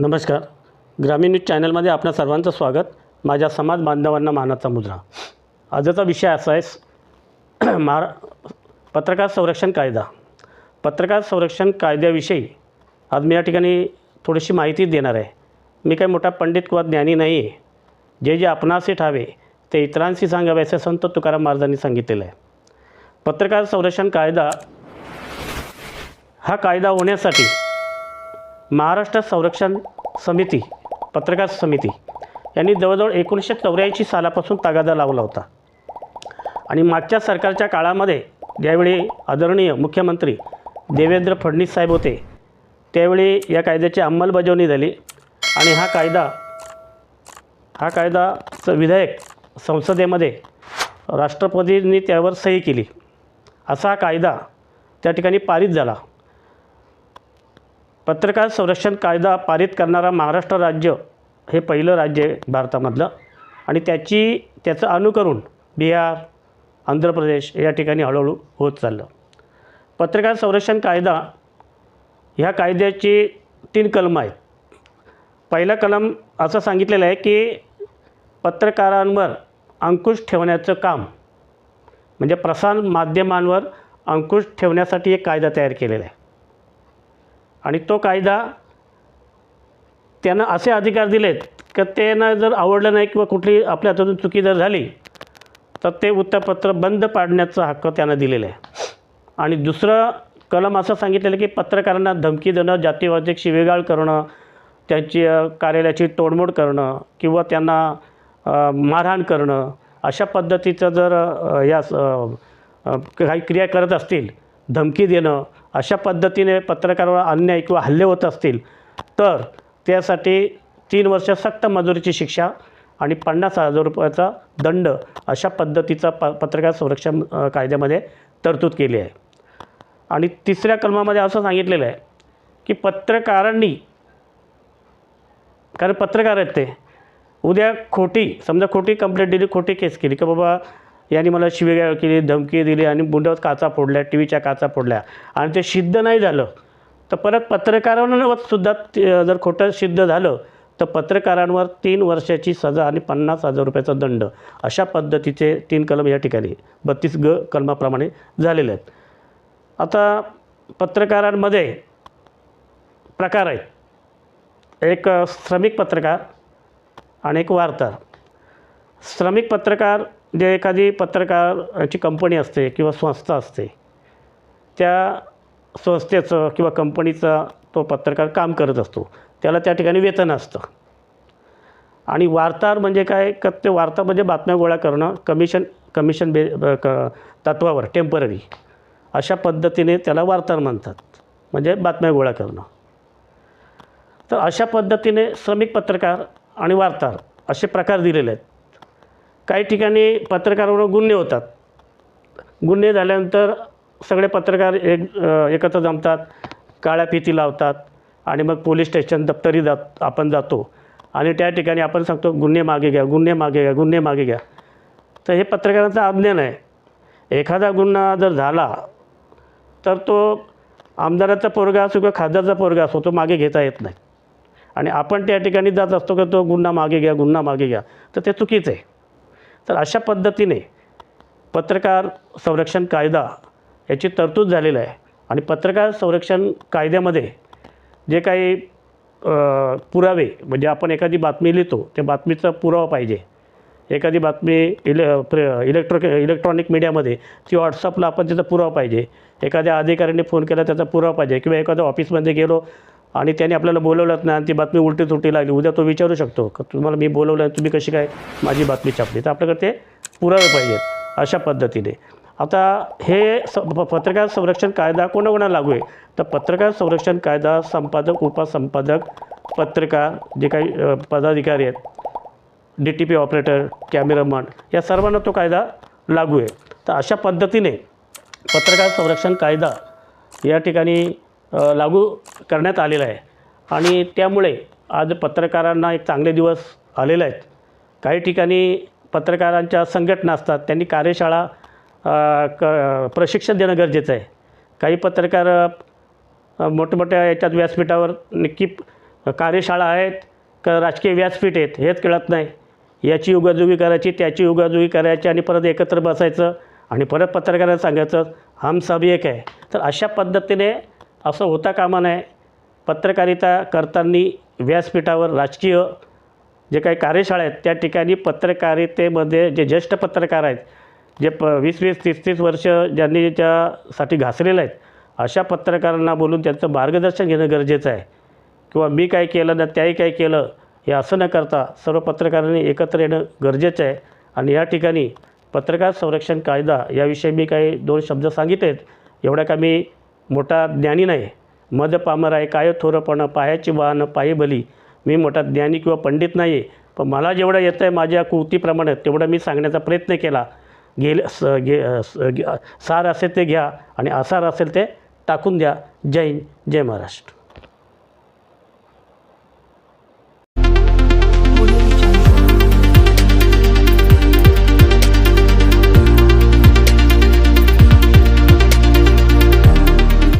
नमस्कार. ग्रामीण न्यूज चॅनलमध्ये आपणा सर्वांचं स्वागत. माझ्या समाज बांधवांना मानाचा मुद्रा. आजचा विषय असा आहे महारा पत्रकार संरक्षण कायदा. पत्रकार संरक्षण कायद्याविषयी आज मी या ठिकाणी थोडीशी माहिती देणार आहे. मी काही मोठा पंडित किंवा ज्ञानी नाही आहे जे जे आपणासे ठावे ते इतरांशी सांगावे असे संत तुकाराम महाराजांनी सांगितलेलं आहे. पत्रकार संरक्षण कायदा हा कायदा होण्यासाठी महाराष्ट्र संरक्षण समिती पत्रकार समिती यांनी जवळजवळ एकोणीसशे चौऱ्याऐंशी सालापासून तगादा लावला होता. आणि मागच्या सरकारच्या काळामध्ये ज्यावेळी आदरणीय मुख्यमंत्री देवेंद्र फडणवीस साहेब होते त्यावेळी या कायद्याची अंमलबजावणी झाली आणि हा कायदा हा कायदाचं विधेयक संसदेमध्ये राष्ट्रपतींनी त्यावर सही केली. असा हा कायदा त्या ठिकाणी पारित झाला. पत्रकार संरक्षण कायदा पारित करणारा महाराष्ट्र राज्य हे पहिलं राज्य आहे भारतामधलं. आणि त्याची त्याचं अनुकरण बिहार आंध्र प्रदेश या ठिकाणी हळूहळू होत चाललं. पत्रकार संरक्षण कायदा ह्या कायद्याची तीन कलमं आहेत. पहिला कलम असं सांगितलेलं आहे की पत्रकारांवर अंकुश ठेवण्याचं काम म्हणजे प्रसार माध्यमांवर अंकुश ठेवण्यासाठी एक कायदा तयार केलेला आहे. आणि तो कायदा त्यांना असे अधिकार दिलेत की त्यांना जर आवडलं नाही किंवा कुठली आपल्या हातातून चुकी जर झाली तर ते वृत्तपत्र बंद पाडण्याचा हक्क त्यांना दिलेला आहे. आणि दुसरं कलम असं सांगितलेलं की पत्रकारांना धमकी देणं जातीवाचक शिवेगाळ करणं त्यांची कार्यालयाची तोडमोड करणं किंवा त्यांना मारहाण करणं अशा पद्धतीचं जर या स- काही क्रिया करत असतील धमकी देणं अशा पद्धतीने पत्रकारावर अन्याय किंवा हल्ले होत असतील तर त्यासाठी तीन वर्ष सक्त मजुरीची शिक्षा आणि पन्नास हजार रुपयाचा दंड अशा पद्धतीचा प पत्रकार संरक्षण कायद्यामध्ये तरतूद केली आहे. आणि तिसऱ्या कलमामध्ये असं सांगितलेलं आहे की पत्रकारांनी कारण पत्रकार आहेत ते उद्या खोटी समजा खोटी कंप्लेंट दिली खोटी केस केली की बाबा यांनी मला शिवेगाळ केली धमकी दिली आणि बुंडावर काचा फोडल्या टी व्हीच्या काचा फोडल्या. आणि ते सिद्ध नाही झालं तर परत पत्रकारांवर सुद्धा ते जर खोटं सिद्ध झालं तर पत्रकारांवर तीन वर्षाची सजा आणि पन्नास हजार रुपयाचा दंड अशा पद्धतीचे तीन कलम या ठिकाणी बत्तीस ग कलमाप्रमाणे झालेले आहेत. आता पत्रकारांमध्ये प्रकार आहेत. एक श्रमिक पत्रकार आणि एक वार्ताहर श्रमिक पत्रकार जे एखादी पत्रकाराची कंपनी असते किंवा संस्था असते त्या संस्थेचं किंवा कंपनीचा तो पत्रकार काम करत असतो. त्याला त्या ठिकाणी वेतन असतं. आणि वार्ताहर म्हणजे काय? का ते वार्ता म्हणजे बातम्या गोळा करणं कमिशन कमिशन बे क तत्वावर टेंपररी अशा पद्धतीने त्याला वार्ताहर म्हणतात. म्हणजे बातम्या गोळा करणं. तर अशा पद्धतीने श्रमिक पत्रकार आणि वार्ताहर असे प्रकार दिलेले आहेत. काही ठिकाणी पत्रकारावर गुन्हे होतात. गुन्हे झाल्यानंतर सगळे पत्रकार एक एकत्र जमतात काळ्या फिती लावतात आणि मग पोलीस स्टेशन दप्तरी जात आपण जातो. आणि त्या ठिकाणी आपण सांगतो गुन्हे मागे घ्या गुन्हे मागे घ्या गुन्हे मागे घ्या. तर हे पत्रकारांचं अज्ञान आहे. एखादा गुन्हा जर झाला तर तो आमदाराचा पोरगा असो किंवा खासदारचा पोरगा असो तो मागे घेता येत नाही. आणि आपण त्या ठिकाणी जात असतो की तो गुन्हा मागे घ्या गुन्हा मागे घ्या तर ते चुकीचं आहे. तर अशा पद्धतीने पत्रकार संरक्षण कायदा याची तरतूद झालेलं आहे. आणि पत्रकार संरक्षण कायद्यामध्ये जे काही पुरावे म्हणजे आपण एखादी बातमी लिहितो त्या बातमीचा पुरावा पाहिजे. एखादी बातमी इले प्र इलेक्ट्रो इलेक्ट्रॉनिक मीडियामध्ये ती व्हॉट्सअपला आपण त्याचा पुरावा पाहिजे. एखाद्या अधिकाऱ्याने फोन केला त्याचा पुरावा पाहिजे. किंवा एखाद्या ऑफिसमध्ये गेलो आणि त्याने आपल्याला बोलवलंच नाही आणि ती बातमी उलटी तुलटी लागली. उद्या तो विचारू शकतो. का तुम्हाला मी बोलवलं आहे तुम्ही कशी काय माझी बातमी छापली? तर आपल्याकडे ते पुरावे पाहिजेत अशा पद्धतीने. आता हे स प- पत्रकार संरक्षण कायदा कोणाकोणा लागू आहे? तर पत्रकार संरक्षण कायदा संपादक उपसंपादक पत्रकार जे काही पदाधिकारी आहेत D T P operator cameraman या सर्वांना तो कायदा लागू आहे. तर अशा पद्धतीने पत्रकार संरक्षण कायदा या ठिकाणी लागू करण्यात आलेला आहे. आणि त्यामुळे आज पत्रकारांना एक चांगले दिवस आलेले आहेत. काही ठिकाणी पत्रकारांच्या संघटना असतात त्यांनी कार्यशाळा क प्रशिक्षण देणं गरजेचं आहे. काही पत्रकार मोठमोठ्या याच्यात व्यासपीठावर नक्की कार्यशाळा आहेत का राजकीय व्यासपीठ आहेत हेच कळत नाही. याची उगाजुगी करायची त्याची उगाजुगी करायची आणि परत एकत्र बसायचं आणि परत पत्रकारांना सांगायचं हम सब एक आहे. तर अशा पद्धतीने असं होता कामा नये. पत्रकारिता करताना व्यासपीठावर राजकीय जे काही कार्यशाळा आहेत त्या ठिकाणी पत्रकारितेमध्ये जे ज्येष्ठ पत्रकार आहेत जे प वीस वीस तीस तीस वर्ष ज्यांनी त्यासाठी घासलेलं आहेत अशा पत्रकारांना बोलून त्यांचं मार्गदर्शन घेणं गरजेचं आहे. किंवा मी काय केलं ना त्याही काय केलं हे असं न करता सर्व पत्रकारांनी एकत्र येणं गरजेचं आहे. आणि या ठिकाणी पत्रकार संरक्षण कायदा याविषयी मी काही दोन शब्द सांगितलेत एवढ्या का मी मोठा ज्ञानी नाही. मद पामर आहे काय थोरपण पायाची वाहनं पायीबली मी मोठा ज्ञानी किंवा पंडित नाही आहे पण मला जेवढं येतं आहे माझ्या कृतीप्रमाणे तेवढं मी सांगण्याचा प्रयत्न केला. गेले स गे स गे- सार असेल ते घ्या आणि असार असेल ते टाकून द्या. जय हिंद जय महाराष्ट्र.